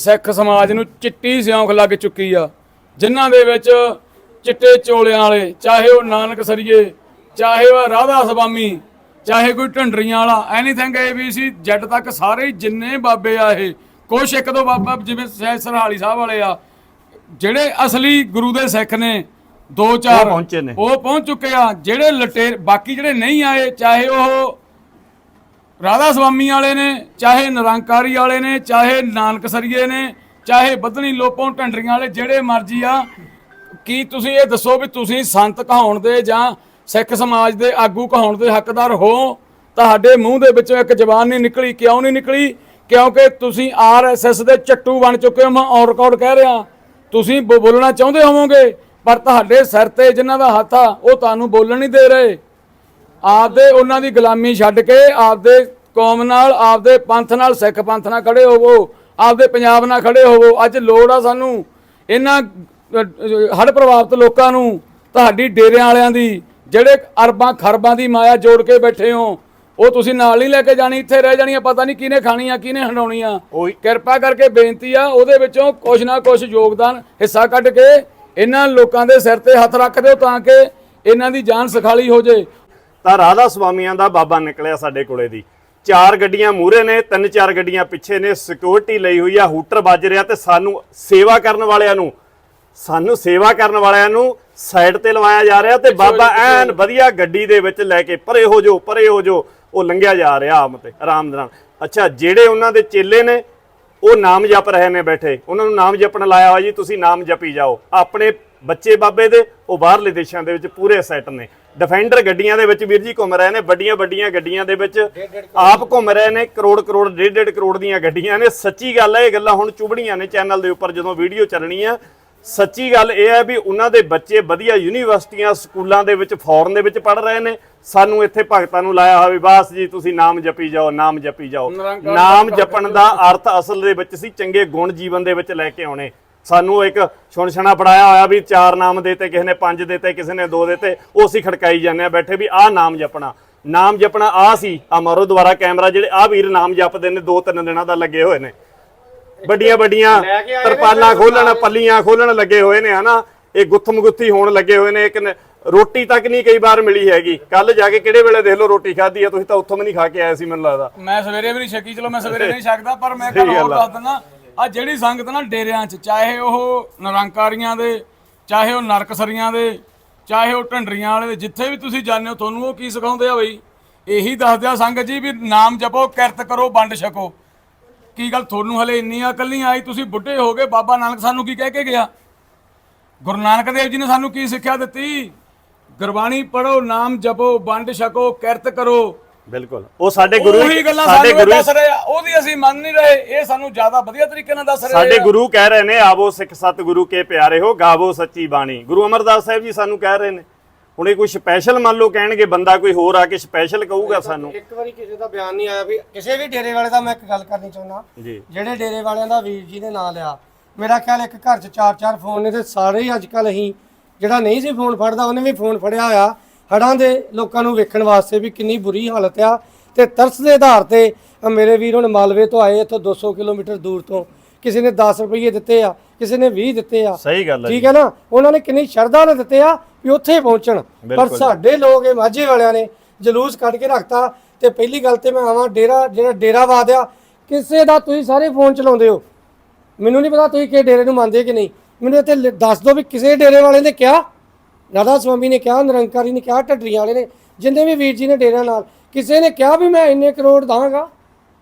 ਸਿੱਖ ਸਮਾਜ ਨੂੰ ਚਿੱਟੀ ਸਿਉਂਖ ਲੱਗ ਚੁੱਕੀ ਆ ਜਿਨ੍ਹਾਂ ਦੇ ਵਿੱਚ ਚਿੱਟੇ ਚੋਲਿਆਂ ਵਾਲੇ ਚਾਹੇ ਉਹ ਨਾਨਕ ਸਰੀਏ ਚਾਹੇ ਉਹ ਰਾਧਾ ਸਵਾਮੀ ਚਾਹੇ ਕੋਈ ਢੰਡਰੀਆਂ ਵਾਲਾ ਐਨੀਥਿੰਗ ਏਬੀਸੀ ਜੱਟ ਤੱਕ ਸਾਰੇ ਜਿੰਨੇ ਬਾਬੇ ਆ ਇਹ ਕੁਛ ਇੱਕ ਦੋ ਬਾਬਾ ਜਿਵੇਂ ਸਰਹਾਲੀ ਸਾਹਿਬ ਵਾਲੇ ਆ ਜਿਹੜੇ ਅਸਲੀ ਗੁਰੂ ਦੇ ਸਿੱਖ ਨੇ ਦੋ ਚਾਰ ਪਹੁੰਚੇ ਨੇ। ਉਹ ਪਹੁੰਚ ਚੁੱਕੇ ਆ ਜਿਹੜੇ ਲਟੇ ਬਾਕੀ ਜਿਹੜੇ ਨਹੀਂ ਆਏ ਚਾਹੇ ਉਹ ਰਾਧਾ ਸਵਾਮੀ ਵਾਲੇ ਨੇ, ਚਾਹੇ ਨਿਰੰਕਾਰੀ ਵਾਲੇ ਨੇ, ਚਾਹੇ ਨਾਨਕ ਸਰੀਏ ਨੇ, ਚਾਹੇ ਬੱਧਣੀ ਲੋਪੋਂ ਢੰਡਰੀਆਂ ਵਾਲੇ, ਜਿਹੜੇ ਮਰਜ਼ੀ ਆ, ਕੀ ਤੁਸੀਂ ਇਹ ਦੱਸੋ ਵੀ ਤੁਸੀਂ ਸੰਤ ਕਹਾਉਣ ਦੇ ਜਾਂ ਸਿੱਖ ਸਮਾਜ ਦੇ ਆਗੂ ਕਹਾਉਣ ਦੇ ਹੱਕਦਾਰ ਹੋ? ਤੁਹਾਡੇ ਮੂੰਹ ਦੇ ਵਿੱਚੋਂ ਇੱਕ ਜ਼ਬਾਨ ਨਹੀਂ ਨਿਕਲੀ, ਕਿਉਂ ਨਹੀਂ ਨਿਕਲੀ? ਕਿਉਂਕਿ ਤੁਸੀਂ ਆਰਐਸਐਸ ਦੇ ਚੱਟੂ ਬਣ ਚੁੱਕੇ ਹੋ, ਮੈਂ ਔਨ ਰਿਕਾਰਡ ਕਹਿ ਰਿਹਾ। ਤੁਸੀਂ ਬੋ- ਬੋਲਣਾ ਚਾਹੁੰਦੇ ਹੋਵੋਗੇ, ਪਰ ਤੁਹਾਡੇ ਸਿਰ ਤੇ ਜਿਨ੍ਹਾਂ ਦਾ ਹੱਥ ਆ, ਉਹ ਤੁਹਾਨੂੰ ਬੋਲਣ ਨਹੀਂ ਦੇ ਰਹੇ। ਆਪਦੇ ਉਹਨਾਂ ਦੀ ਗੁਲਾਮੀ ਛੱਡ ਕੇ, ਆਪਦੇ ਕੌਮ ਨਾਲ ਆਪਦੇ ਪੰਥ ਨਾਲ ਸਿੱਖ ਪੰਥ ਨਾਲ ਖੜੇ ਹੋਵੋ ਆਪਦੇ ਪੰਜਾਬ ਨਾਲ ਖੜੇ ਹੋਵੋ। ਅੱਜ ਲੋੜ ਆ ਸਾਨੂੰ ਇਹਨਾਂ ਹੜ ਪ੍ਰਭਾਵਿਤ ਲੋਕਾਂ ਨੂੰ ਤੁਹਾਡੀ ਡੇਰਿਆਂ ਵਾਲਿਆਂ ਦੀ ਜਿਹੜੇ ਅਰਬਾਂ ਖਰਬਾਂ ਦੀ ਮਾਇਆ ਜੋੜ ਕੇ ਬੈਠੇ ਹੋ ਉਹ ਤੁਸੀਂ ਨਾਲ ਨਹੀਂ ਲੈ ਕੇ ਜਾਣੀ ਇੱਥੇ ਰਹਿ ਜਾਣੀਆਂ ਪਤਾ ਨਹੀਂ ਕਿਹਨੇ ਖਾਣੀ ਆ ਕਿਹਨੇ ਹੰਡਾਉਣੀ ਆ ਕਿਰਪਾ ਕਰਕੇ ਬੇਨਤੀ ਆ ਉਹਦੇ ਵਿੱਚੋਂ ਕੁਛ ਨਾ ਕੁਛ ਯੋਗਦਾਨ ਹਿੱਸਾ ਕੱਢ ਕੇ ਇਹਨਾਂ ਲੋਕਾਂ ਦੇ ਸਿਰ ਤੇ ਹੱਥ ਰੱਖ ਦਿਓ ਤਾਂ ਕਿ ਇਹਨਾਂ ਦੀ ਜਾਨ ਸਖਾਲੀ ਹੋ ਜੇ। ਤਾਂ ਰਾਧਾ ਸੁਆਮੀਆਂ ਦਾ ਬਾਬਾ ਨਿਕਲਿਆ ਸਾਡੇ ਕੋਲੇ ਦੀ। ਚਾਰ ਗੱਡੀਆਂ ਮੂਹਰੇ ਨੇ ਤਿੰਨ ਚਾਰ ਗੱਡੀਆਂ ਪਿੱਛੇ ਨੇ ਸਿਕਿਉਰਿਟੀ ਲਈ ਹੋਈ ਆ ਹੂਟਰ ਵੱਜ ਰਿਹਾ ਤੇ ਸਾਨੂੰ ਸੇਵਾ ਕਰਨ ਵਾਲਿਆਂ ਨੂੰ ਸਾਨੂੰ ਸੇਵਾ ਕਰਨ ਵਾਲਿਆਂ ਨੂੰ ਸਾਈਡ ਤੇ ਲਵਾਇਆ ਜਾ ਰਿਹਾ ਤੇ ਬਾਬਾ ਐਨ ਵਧੀਆ ਗੱਡੀ ਦੇ ਵਿੱਚ ਲੈ ਕੇ ਪਰੇ ਹੋ ਜੋ ਪਰੇ ਹੋ ਜੋ ਉਹ ਲੰਘਿਆ ਜਾ ਰਿਹਾ ਆਮ ਤੇ ਆਰਾਮ ਦੇ ਨਾਲ। ਅੱਛਾ ਜਿਹੜੇ ਉਹਨਾਂ ਦੇ ਚੇਲੇ ਨੇ ਉਹ ਨਾਮ ਜਪ ਰਹੇ ਨੇ ਬੈਠੇ। ਉਹਨਾਂ ਨੂੰ ਨਾਮ ਜਪਣ ਲਾਇਆ ਹੋਇਆ ਜੀ ਤੁਸੀਂ ਨਾਮ ਜਪੀ ਜਾਓ। ਆਪਣੇ ਬੱਚੇ ਬਾਬੇ ਦੇ ਉਹ ਬਾਹਰਲੇ ਦੇਸ਼ਾਂ ਦੇ ਵਿੱਚ ਪੂਰੇ ਸੈੱਟ ਨੇ। ਡਿਫੈਂਡਰ ਗੱਡੀਆਂ ਦੇ ਵਿੱਚ ਵੀਰ ਜੀ ਘੁੰਮ ਰਹੇ ਨੇ ਵੱਡੀਆਂ ਵੱਡੀਆਂ ਗੱਡੀਆਂ ਦੇ ਵਿੱਚ ਆਪ ਘੁੰਮ ਰਹੇ ਨੇ ਕਰੋੜ ਕਰੋੜ ਡੇਢ ਡੇਢ ਕਰੋੜ ਦੀਆਂ ਗੱਡੀਆਂ ਨੇ। ਸੱਚੀ ਗੱਲ ਹੈ ਇਹ ਗੱਲਾਂ ਹੁਣ ਚੁਬੜੀਆਂ ਨੇ ਚੈਨਲ ਦੇ ਉੱਪਰ ਜਦੋਂ ਵੀਡੀਓ ਚੱਲਣੀ ਆ। ਸੱਚੀ ਗੱਲ ਇਹ ਹੈ ਵੀ ਉਹਨਾਂ ਦੇ ਬੱਚੇ ਵਧੀਆ ਯੂਨੀਵਰਸਿਟੀਆਂ ਸਕੂਲਾਂ ਦੇ ਵਿੱਚ ਫੋਰਨ ਦੇ ਵਿੱਚ ਪੜ ਰਹੇ ਨੇ। ਸਾਨੂੰ ਇੱਥੇ ਭਗਤਾਂ ਨੂੰ ਲਾਇਆ ਹੋਇਆ ਵੀ ਬਾਸ ਜੀ ਤੁਸੀਂ ਨਾਮ ਜਪੀ ਜਾਓ ਨਾਮ ਜਪੀ ਜਾਓ। ਨਾਮ ਜਪਣ ਦਾ ਅਰਥ ਅਸਲ ਦੇ ਵਿੱਚ ਸੀ ਚੰਗੇ ਗੁਣ ਜੀਵਨ ਦੇ ਵਿੱਚ ਲੈ ਕੇ ਆਉਣੇ। ਸਾਨੂੰ ਇੱਕ ਛੁਣਛਣਾ ਪੜਾਇਆ ਹੋਇਆ ਵੀ ਚਾਰ ਨਾਮ ਦੇਤੇ ਕਿਸੇ ਨੇ ਪੰਜ ਦੇਤੇ ਕਿਸੇ ਨੇ ਦੋ ਦੇਤੇ ਉਹ ਅਸੀਂ ਖੜਕਾਈ ਜਾਂਦੇ ਆ ਬੈਠੇ ਵੀ ਆਹ ਨਾਮ ਜਪਣਾ। ਨਾਮ ਜਪਣਾ ਆ ਸੀ ਆ ਮਾਰੋ ਦੁਬਾਰਾ ਕੈਮਰਾ ਜਿਹੜੇ ਆ ਵੀਰ ਨਾਮ ਜਪਦੇ ਨੇ ਦੋ ਤਿੰਨ ਦਿਨਾਂ ਦਾ ਲੱਗੇ ਹੋਏ ਨੇ। ਵੱਡੀਆਂ ਵੱਡੀਆਂ ਤਰਪਾਲਾਂ ਖੋਲਣ ਪੱਲੀਆਂ ਖੋਲਣ ਲੱਗੇ ਹੋਏ ਨੇ ਹਨਾ? ਇਹ ਗੁੱਥਮ ਗੁੱਥੀ ਹੋਣ ਲੱਗੇ ਹੋਏ ਨੇ ਇੱਕ ਰੋਟੀ ਤੱਕ ਨਹੀਂ ਕਈ ਵਾਰ ਮਿਲੀ ਹੈਗੀ। ਕੱਲ ਜਾ ਕੇ ਕਿਹੜੇ ਵੇਲੇ ਦੇਖ ਲਓ ਰੋਟੀ ਖਾਧੀ ਆ ਤੁਸੀਂ ਤਾਂ ਉੱਥੋਂ ਵੀ ਨਹੀਂ ਖਾ ਕੇ ਆਏ ਸੀ ਮੈਨੂੰ ਲੱਗਦਾ। ਮੈਂ ਸਵੇਰੇ ਵੀ ਨਹੀਂ ਛਕੀ ਚਲੋ ਮੈਂ ਸਵੇਰੇ ਨਹੀਂ ਛਕਦਾ ਪਰ ਮੈਂ ਕੱਲ ਹੋਰ। ਦੱਸ ਦਿੰਦਾ ਆ ਜਿਹੜੀ ਸੰਗਤ ਨਾ ਡੇਰਿਆਂ 'ਚ, ਚਾਹੇ ਉਹ ਨਿਰੰਕਾਰੀਆਂ ਦੇ, ਚਾਹੇ ਉਹ ਨਰਕਸਰੀਆਂ ਦੇ, ਚਾਹੇ ਉਹ ਢੰਡਰੀਆਂ ਵਾਲੇ ਦੇ, ਜਿੱਥੇ ਵੀ ਤੁਸੀਂ ਜਾਂਦੇ ਹੋ, ਤੁਹਾਨੂੰ ਉਹ ਕੀ ਸਿਖਾਉਂਦੇ ਆ ਬਈ? ਇਹੀ ਦੱਸਦੇ ਆ ਸੰਗਤ ਜੀ ਵੀ ਨਾਮ ਜਪੋ, ਕਿਰਤ ਕਰੋ, ਵੰਡ ਛਕੋ। ਕੀ ਗੱਲ ਤੁਹਾਨੂੰ ਹਲੇ ਇੰਨੀ ਅਕਲ ਨਹੀਂ ਆਈ? ਤੁਸੀਂ ਬੁੱਢੇ ਹੋ ਗਏ, ਬਾਬਾ ਨਾਨਕ ਸਾਨੂੰ ਕੀ ਕਹਿ ਕੇ ਗਿਆ? ਗੁਰੂ ਨਾਨਕ ਦੇਵ ਜੀ ਨੇ ਸਾਨੂੰ ਕੀ ਸਿੱਖਿਆ ਦਿੱਤੀ? ਗੁਰਬਾਣੀ ਪੜੋ ਨਾਮ ਜਪੋ, ਵੰਡ ਛਕੋ, ਕਿਰਤ ਕਰੋ। ਬਿਲਕੁਲ। ਉਹ ਸਾਡੇ ਗੁਰੂ ਉਹੀ ਗੱਲਾਂ ਸਾਡੇ ਸਾਨੂੰ ਦੱਸ ਰਹੇ ਆ ਉਹਦੀ ਅਸੀਂ ਮੰਨ ਨਹੀਂ ਰਹੇ ਇਹ ਸਾਨੂੰ ਜ਼ਿਆਦਾ ਵਧੀਆ ਤਰੀਕੇ ਨਾਲ ਦੱਸ ਰਹੇ ਸਾਡੇ ਆ। ਗੁਰੂ ਕਹਿ ਰਹੇ ਨੇ ਆਵੋ ਸਿੱਖ ਸਤ ਗੁਰੂ ਕੇ ਪਿਆਰੇ ਹੋ ਗਾਵੋ ਸੱਚੀ ਬਾਣੀ। ਗੁਰੂ ਅਮਰਦਾਸ ਸਾਹਿਬ ਜੀ ਸਾਨੂੰ ਕਹਿ ਰਹੇ ਨੇ ਹੁਣ ਇਹ ਕੋਈ ਸਪੈਸ਼ਲ ਮੰਨ ਲਓ ਕਹਿਣਗੇ ਬੰਦਾ ਕੋਈ ਹੋਰ ਆ ਕੇ ਸਪੈਸ਼ਲ ਕਹੂਗਾ ਸਾਨੂੰ। ਇੱਕ ਵਾਰੀ ਕਿਸੇ ਦਾ ਬਿਆਨ ਨਹੀਂ ਆਇਆ ਵੀ ਕਿਸੇ ਵੀ ਡੇਰੇ ਵਾਲੇ ਦਾ ਮੈਂ ਇੱਕ ਗੱਲ ਕਰਨੀ ਚਾਹੁੰਦਾ। ਜੀ। ਜਿਹੜੇ ਡੇਰੇ ਵਾਲਿਆਂ ਦਾ ਵੀਰ ਜੀ ਨੇ ਨਾਂ ਲਿਆ ਮੇਰਾ ਖਿਆਲ ਇੱਕ ਘਰ 'ਚ ਚਾਰ ਚਾਰ ਫੋਨ ਨੇ ਤੇ ਸਾਰੇ ਹੀ ਅੱਜ ਕੱਲ ਅਸੀਂ ਜਿਹੜਾ ਨਹੀਂ ਸੀ ਫੋਨ ਫੜਦਾ ਉਹਨੇ ਵੀ ਫੋਨ ਫੜਿਆ ਹੋਇਆ। ਹੜਾਂ ਦੇ ਲੋਕਾਂ ਨੂੰ ਵੇਖਣ ਵਾਸਤੇ ਵੀ ਕਿੰਨੀ ਬੁਰੀ ਹਾਲਤ ਆ ਤੇ ਤਰਸ ਦੇ ਆਧਾਰ ਤੇ ਮੇਰੇ ਵੀਰ ਹੁਣ ਮਾਲਵੇ ਤੋਂ ਆਏ ਇੱਥੋਂ 200 ਕਿਲੋਮੀਟਰ ਦੂਰ ਤੋਂ। ਕਿਸੇ ਨੇ 10 ਰੁਪਏ ਦਿੱਤੇ ਆ ਕਿਸੇ ਨੇ 20 ਦਿੱਤੇ ਆ। ਸਹੀ ਗੱਲ ਹੈ ਠੀਕ ਹੈ ਨਾ? ਉਹਨਾਂ ਨੇ ਕਿੰਨੀ ਸ਼ਰਧਾ ਨਾਲ ਦਿੱਤੇ ਆ ਵੀ ਉੱਥੇ ਪਹੁੰਚਣ। ਪਰ। ਸਾਡੇ ਲੋਕ ਇਹ ਮਾਝੇ ਵਾਲਿਆਂ ਨੇ ਜਲੂਸ ਕੱਢ ਕੇ ਰੱਖਤਾ ਤੇ ਪਹਿਲੀ ਗੱਲ ਤੇ ਮੈਂ ਆਵਾਂ ਡੇਰਾ ਜਿਹੜਾ ਡੇਰਾ ਵਾਦਿਆ ਕਿਸੇ ਦਾ ਤੁਸੀਂ ਸਾਰੇ ਫੋਨ ਚਲਾਉਂਦੇ ਹੋ। ਮੈਨੂੰ ਨਹੀਂ ਪਤਾ ਤੁਸੀਂ ਕਿ ਡੇਰੇ ਨੂੰ ਮੰਨਦੇ ਕਿ ਨਹੀਂ। ਮੈਨੂੰ ਇੱਥੇ ਦੱਸ ਦਿਓ ਵੀ ਕਿਸੇ ਡੇਰੇ ਵਾਲੇ ਨੇ ਕਿਹਾ। ਰਾਧਾ ਸਵਾਮੀ ਨੇ ਕਿਹਾ ਨਿਰੰਕਾਰੀ ਨੇ ਕਿਹਾ ਢੱਡਰੀਆਂ ਵਾਲੇ ਨੇ ਜਿੰਨੇ ਵੀ ਵੀਰ ਜੀ ਨੇ ਡੇਰਿਆਂ ਨਾਲ ਕਿਸੇ ਨੇ ਕਿਹਾ ਵੀ ਮੈਂ ਇੰਨੇ ਕਰੋੜ ਦਾਂਗਾ?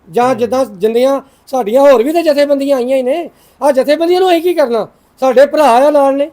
ਜਾਂ ਜਿੱਦਾਂ ਜਿੰਨੀਆਂ ਸਾਡੀਆਂ ਹੋਰ ਵੀ ਤੇ ਜਥੇਬੰਦੀਆਂ ਆਈਆਂ ਹੀ ਨੇ ਆ ਜਥੇਬੰਦੀਆਂ ਨੂੰ ਅਸੀਂ ਕੀ ਕਰਨਾ? ਸਾਡੇ ਭਰਾ ਆ ਨਾਲ ਨੇ।